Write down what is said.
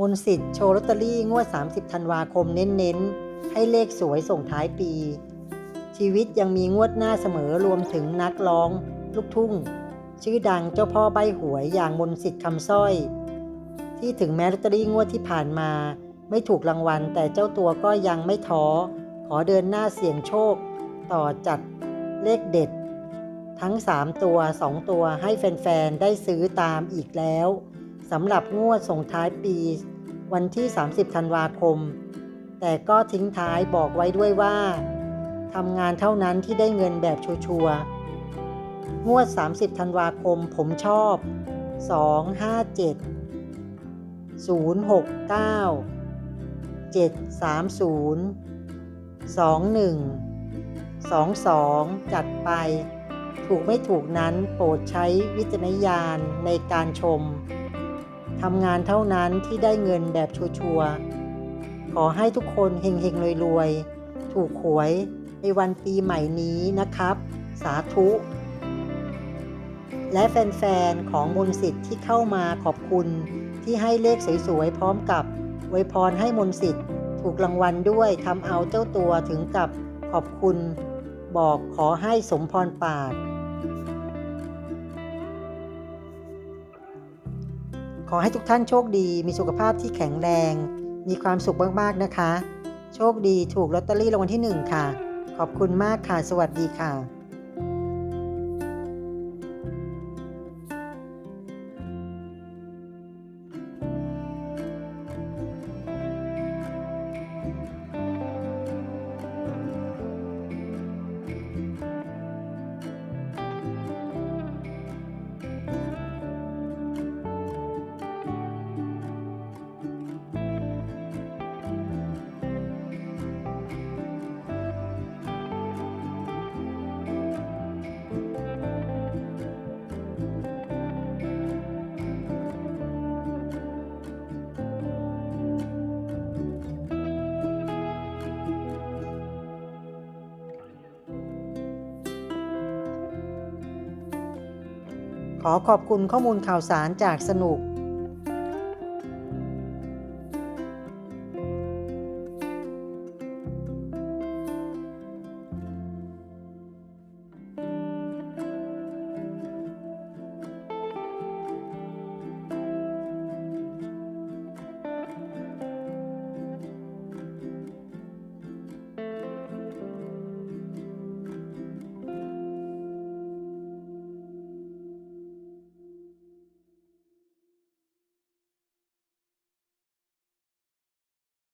มนสิทธิ์โชว์ลอตเตอรี่งวด 30 ธันวาคมเน้นๆ ให้เลขสวยส่งท้ายปี ชีวิตยังมีงวดหน้าเสมอรวมถึงนักร้อง ลูกทุ่ง ชื่อดังเจ้าพ่อใบหวยอย่างมนสิทธิ์คำสร้อย ที่ถึงแม้ลอตเตอรี่งวดที่ผ่านมา ไม่ถูกรางวัล แต่เจ้าตัวก็ยังไม่ท้อ ขอเดินหน้าเสี่ยงโชค ต่อจัดเลขเด็ด ทั้ง 3 ตัว 2 ตัวให้แฟนๆ ได้ซื้อตามอีกแล้ว สำหรับงวดส่งท้ายปี วันที่ 30 ธันวาคม แต่ก็ทิ้งท้ายบอกไว้ด้วยว่าทำงานเท่านั้นที่ได้เงินแบบชัวร์ๆงวด 30 ธันวาคมผมชอบ 257 069 730 21 22 จัดไป ถูกไม่ถูกนั้นโปรดใช้วิจารณญาณในการชม ทำงานเท่านั้นที่ได้เงินแบบชัวร์ๆขอให้ทุกคนเฮงๆรวยๆ ถูกหวยในวันปีใหม่นี้นะครับ สาธุ และแฟนๆ ของมนสิทธิ์ที่เข้ามาขอบคุณที่ให้เลขสวยๆ พร้อมกับอวยพรให้มนสิทธิ์ถูกรางวัลด้วยทำเอาเจ้าตัวถึงกับขอบคุณ บอกขอให้สมพรปาก อให้ทุกท่านโชคดี มีสุขภาพที่แข็งแรง มีความสุขมากๆนะคะ โชคดีถูกลอตเตอรี่รางวัลที่ 1 ค่ะ ขอบคุณมากค่ะ สวัสดีค่ะ ขอขอบคุณข้อมูลข่าวสารจากสนุก